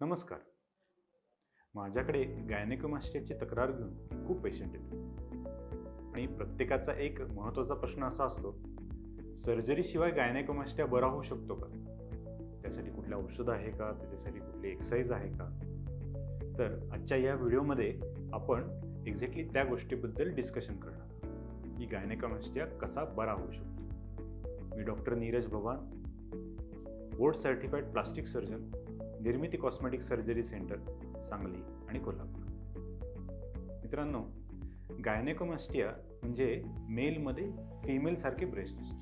नमस्कार. माझ्याकडे गायनेकोमास्टियाची तक्रार घेऊन खूप पेशंट येतात आणि प्रत्येकाचा एक महत्त्वाचा प्रश्न असा असतो सर्जरीशिवाय गायनेकोमास्टिया बरा होऊ शकतो का? त्यासाठी कुठलं औषध आहे का? त्याच्यासाठी कुठली एक्सरसाइज आहे का? तर आजच्या या व्हिडिओमध्ये आपण एक्झॅक्टली त्या गोष्टीबद्दल डिस्कशन करणार की गायनेकोमास्टिया कसा बरा होऊ शकतो. मी doctor Neeraj Bhavan board certified plastic surgeon Nirmiti cosmetic surgery centre Sangli आणि कोल्हापूर. मित्रांनो गायनेकोमॅस्टिया म्हणजे मेलमध्ये फिमेलसारखे ब्रेस्ट असते.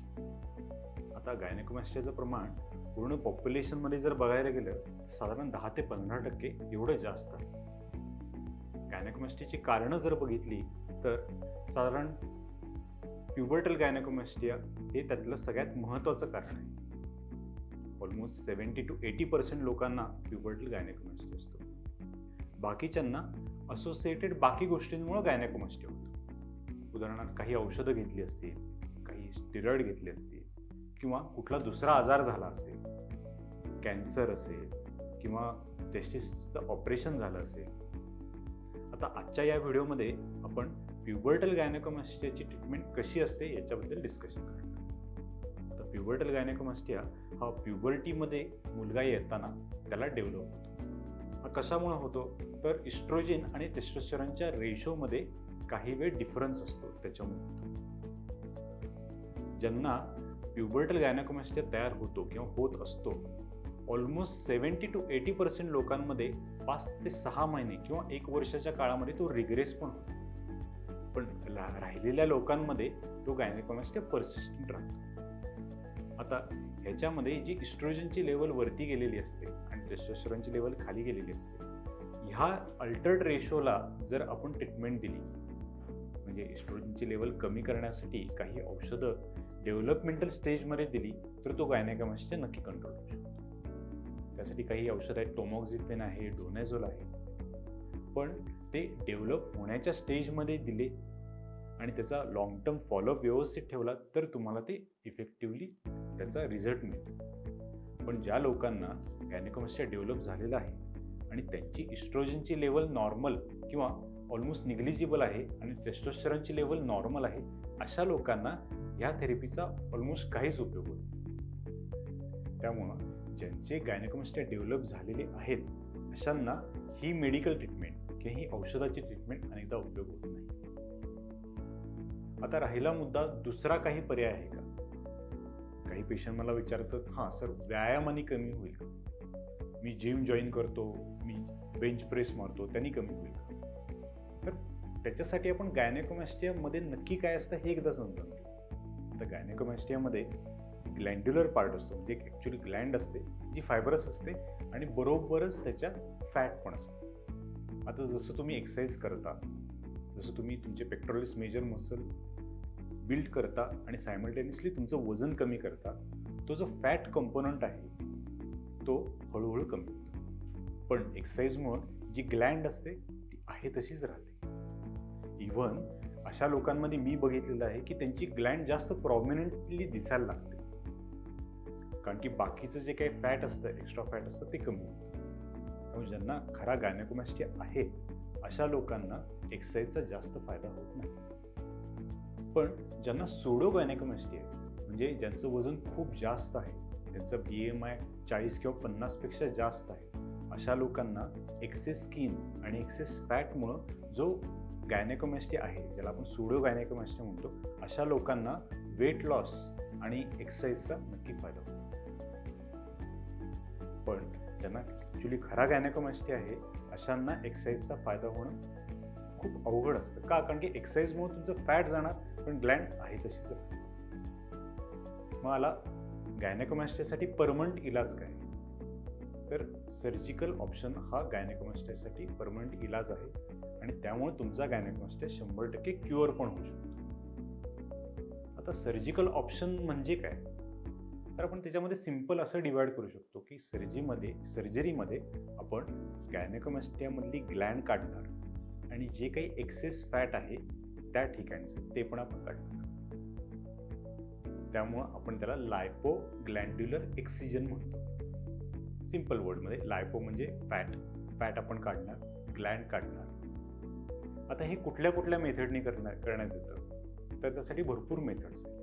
आता गायनेकोमॅस्टियाचं प्रमाण पूर्ण पॉप्युलेशनमध्ये जर बघायला गेलं तर साधारण दहा ते पंधरा टक्के एवढं जास्त आहे. गायनेकोमास्टियाची कारणं जर बघितली तर साधारण प्युबर्टल गायनेकोमॅस्टिया हे त्यातलं सगळ्यात महत्त्वाचं कारण आहे. Almost seventy two eighty percent लोकांना प्युबर्टल गायनेकोमास्टिया असतो. बाकीच्यांना असोसिएटेड बाकी गोष्टींमुळे गायनेकोमास्टिया होतो. उदाहरणार्थ काही औषधं घेतली असतील काही स्टिरॉइड घेतले असतील किंवा कुठला दुसरा आजार झाला असेल कॅन्सर असेल किंवा टेस्टिसचं ऑपरेशन झालं असेल. आता आजच्या या व्हिडिओमध्ये आपण प्युबर्टल गायनेकोमास्टियाची ट्रीटमेंट कशी असते याच्याबद्दल डिस्कशन करणार. प्युबर्टल गायनेकोमास्टिया हा प्युबर्टीमध्ये मुलगा येताना त्याला डेव्हलप होतो. हा कशामुळे होतो? तर इस्ट्रोजेन आणि टेस्टोस्टेरॉनच्या रेशोमध्ये काही वेळ डिफरन्स असतो त्याच्यामुळे ज्यांना प्युबर्टल गायनेकोमास्टिया तयार होतो किंवा होत असतो almost seventy two eighty percent लोकांमध्ये पाच ते सहा महिने किंवा एक वर्षाच्या काळामध्ये तो रिग्रेस पण होतो. पण राहिलेल्या लोकांमध्ये तो गायनेकोमास्टिया परसिस्टंट राहतो. आता ह्याच्यामध्ये जी इस्ट्रोजनची लेवल वरती गेलेली असते आणि टेस्टोस्टेरॉनची लेवल खाली गेलेली असते ह्या अल्टर्ड रेशोला जर आपण ट्रीटमेंट दिली म्हणजे इस्ट्रोजनची लेवल कमी करण्यासाठी काही औषधं डेव्हलपमेंटल स्टेजमध्ये दिली तर तो गायनेकोमास्टिया नक्की कंट्रोल होऊ शकतो. त्यासाठी काही औषधं आहेत टोमॉक्झिपेन आहे डोनेझोल आहे. पण ते डेव्हलप होण्याच्या स्टेजमध्ये दिले आणि त्याचा लॉंग टर्म फॉलोअप व्यवस्थित ठेवला तर तुम्हाला ते इफेक्टिव्हली त्याचा रिझल्ट मिळतो. पण ज्या लोकांना गॅनेकोमॅस्टिया डेव्हलप झालेला आहे आणि त्यांची इस्ट्रोजनची लेवल नॉर्मल किंवा ऑलमोस्ट निग्लिजिबल आहे आणि टेस्टोस्टेरॉनची लेवल नॉर्मल आहे अशा लोकांना ह्या थेरपीचा ऑलमोस्ट काहीच उपयोग होत नाही. त्यामुळं ज्यांचे गायनेकोमॅस्टिया डेव्हलप झालेले आहेत अशांना ही मेडिकल ट्रीटमेंट किंवा ही औषधाची ट्रीटमेंट अनेकदा उपयोग होत नाही. आता राहिला मुद्दा दुसरा काही पर्याय आहे का? काही पेशंट मला विचारतात हां सर व्यायामाने कमी होईल का? मी जिम जॉईन करतो मी बेंच प्रेस मारतो त्यांनी कमी होईल का? तर त्याच्यासाठी आपण गायनेकोमॅस्टियामध्ये नक्की काय असतं हे एकदा समजून घेऊ तर गायनेकोमॅस्टियामध्ये ग्लँड्युलर पार्ट असतो म्हणजे ॲक्च्युली ग्लँड असते जी फायबरस असते आणि बरोबरच त्याच्या फॅट पण असते. आता जसं तुम्ही एक्सरसाइज करता जसं तुम्ही तुमचे पेक्ट्रोलिस मेजर मसल बिल्ड करता आणि सायमल्टेनियसली तुमचं वजन कमी करता तो जो फॅट कंपोनंट आहे तो हळूहळू कमी होतो. पण एक्सरसाइजमुळं जी ग्लँड असते ती आहे तशीच राहते. इव्हन अशा लोकांमध्ये मी बघितलेलं आहे की त्यांची ग्लँड जास्त प्रॉमिनंटली दिसायला लागते. कारण की बाकीचं जे काही फॅट असतं एक्स्ट्रा फॅट असतं ते कमी होतं. त्यामुळे ज्यांना खरा गायनेकोमॅस्टी आहे अशा लोकांना एक्सरसाइजचा जास्त फायदा होत नाही. पण ज्यांना सोडो गायनेकोमॅस्टिया आहे म्हणजे ज्यांचं वजन खूप जास्त आहे त्यांचं बी एम आय चाळीस किंवा पन्नासपेक्षा जास्त आहे अशा लोकांना एक्सेस स्किन आणि एक्सेस फॅटमुळं जो गायनेकोमेस्टी आहे ज्याला आपण सुडो गायनेकोमेस्टी म्हणतो अशा लोकांना वेट लॉस आणि एक्सरसाइजचा नक्की फायदा होतो. पण ज्यांना ॲक्च्युली खरा गायनेकोमेस्टी आहे अशांना एक्सरसाइजचा फायदा होणं खूप अवघड असतं. का? कारण की एक्सरसाइजमुळे तुमचं फॅट जाणार पण ग्लँड आहे तशीच. मग आला गायनेकोमॅस्टियासाठी परमनंट इलाज काय? तर सर्जिकल ऑप्शन हा गायनेकोमॅस्टियासाठी परमनंट इलाज आहे. आणि त्यामुळे तुमचा गायनेकोमॅस्टिया शंभर टक्के क्युअर पण होऊ शकतो. आता सर्जिकल ऑप्शन म्हणजे काय? तर आपण त्याच्यामध्ये सिंपल असं डिवाइड करू शकतो की सर्जीमध्ये सर्जरीमध्ये आपण गायनेकोमॅस्टियामधली ग्लँड काढणार. आणि जे काही एक्सेस फॅट आहे त्या ठिकाणचं ते पण आपण काढणार त्यामुळं आपण त्याला लायपो ग्लँड्युलर एक्सिजन म्हणतो सिंपल वर्डमध्ये लायपो म्हणजे फॅट फॅट आपण काढणार ग्लँड काढणार. आता हे कुठल्या कुठल्या मेथडने करणार करण्यात येतं? तर त्यासाठी भरपूर मेथड्स आहेत.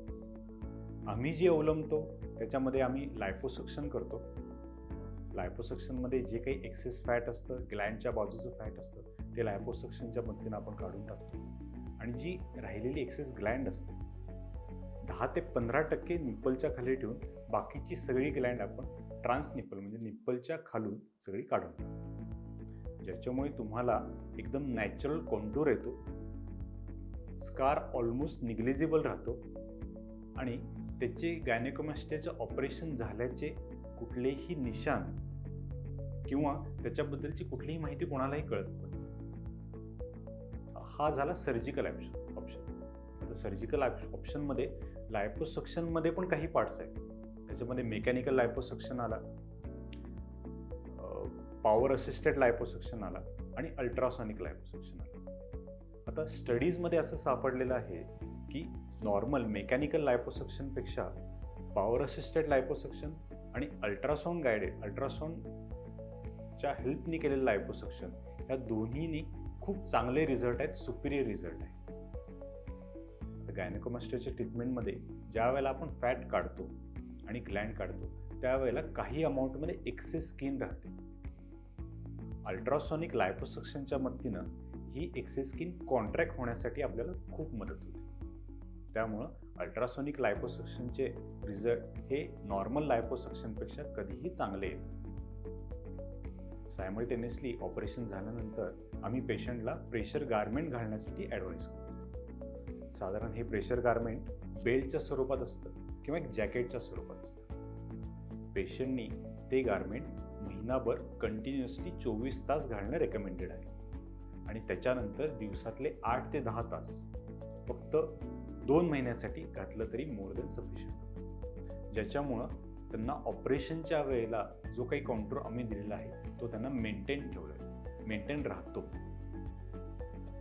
आम्ही जी अवलंबतो त्याच्यामध्ये आम्ही लायफोसक्शन करतो. लायपोसक्शनमध्ये जे काही एक्सेस फॅट असतं ग्लँडच्या बाजूचं फॅट असतं ते लायपोसक्शनच्या मदतीनं आपण काढून टाकतो. आणि जी राहिलेली एक्सेस ग्लँड असते दहा ते पंधरा टक्के निप्पलच्या खाली ठेवून बाकीची सगळी ग्लँड आपण ट्रान्स निप्पल म्हणजे निप्पलच्या खालून सगळी काढून टाकतो. ज्याच्यामुळे तुम्हाला एकदम नॅचरल कॉन्टूर येतो स्कार ऑलमोस्ट निग्लिजिबल राहतो आणि त्याचे गायनेकोमॅस्टियाचं ऑपरेशन झाल्याचे कुठलेही निशाण किंवा त्याच्याबद्दलची कुठलीही माहिती कोणालाही कळत नाही. हा झाला सर्जिकल ऑप्शन ऑप्शन आता सर्जिकल ऑप्शनमध्ये लायपोसक्शनमध्ये पण काही पार्ट्स आहेत. त्याच्यामध्ये मेकॅनिकल लायपोसक्शन आला पॉवर असिस्टेड लायपोसक्शन आला आणि अल्ट्रासॉनिक लायपोसक्शन आला. आता स्टडीजमध्ये असं सापडलेलं आहे की नॉर्मल मेकॅनिकल लायपोसक्शनपेक्षा पॉवर असिस्टेड लायपोसक्शन आणि अल्ट्रासाऊंड गायडेड अल्ट्रासाऊंडच्या हेल्पनी केलेलं लायपोसक्शन या दोन्हीनी खूप चांगले रिझल्ट आहेत सुपिरियर रिझल्ट आहे गायनेकोमास्टरच्या ट्रीटमेंटमध्ये ज्या वेळेला आपण फॅट काढतो आणि ग्लँड काढतो त्यावेळेला काही अमाऊंटमध्ये एक्सेस स्किन राहते. अल्ट्रासॉनिक लायपोसक्शनच्या मदतीनं ही एक्सेस स्किन कॉन्ट्रॅक्ट होण्यासाठी आपल्याला खूप मदत होते. त्यामुळं अल्ट्रासॉनिक लायपोसक्शनचे रिझल्ट हे नॉर्मल लायपोसक्शनपेक्षा कधीही चांगले येत सायमल्टेनियसली ऑपरेशन झाल्यानंतर आम्ही पेशंटला प्रेशर गारमेंट घालण्यासाठी ॲडवाईस करतो. साधारण हे प्रेशर गारमेंट बेल्टच्या स्वरूपात असतं किंवा एक जॅकेटच्या स्वरूपात असतं. पेशंटनी ते गारमेंट महिनाभर कंटिन्युअसली चोवीस तास घालणं रेकमेंडेड आहे. आणि त्याच्यानंतर दिवसातले आठ ते दहा तास फक्त दोन महिन्यासाठी घातलं तरी मोर देन सफिशियंट ज्याच्यामुळं त्यांना ऑपरेशनच्या वेळेला जो काही काउंटर आम्ही दिलेला आहे तो त्यांना मेंटेन ठेवला आहे मेंटेन राहतो.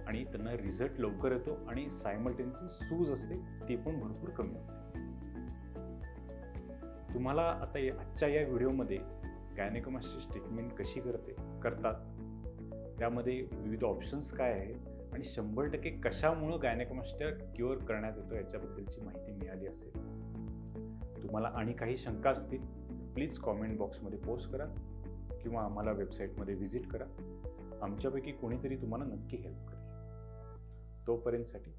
आणि त्यांना रिझल्ट लवकर येतो आणि सायमल्टेनची सूज असते ती पण भरपूर कमी होते. तुम्हाला आता आजच्या या व्हिडिओमध्ये गायनेकोमास्टिस ट्रीटमेंट कशी करते करतात त्यामध्ये विविध ऑप्शन्स काय आहेत आणि शंभर टक्के कशामुळं गायनेकोमास्टिया क्युअर करण्यात येतो याच्याबद्दलची माहिती मिळाली असेल तुम्हाला आणि काही शंका असतील प्लीज कॉमेंट बॉक्समध्ये पोस्ट करा किंवा आम्हाला वेबसाईटमध्ये व्हिजिट करा. आमच्यापैकी कोणीतरी तुम्हाला नक्की हेल्प करेल. तोपर्यंतसाठी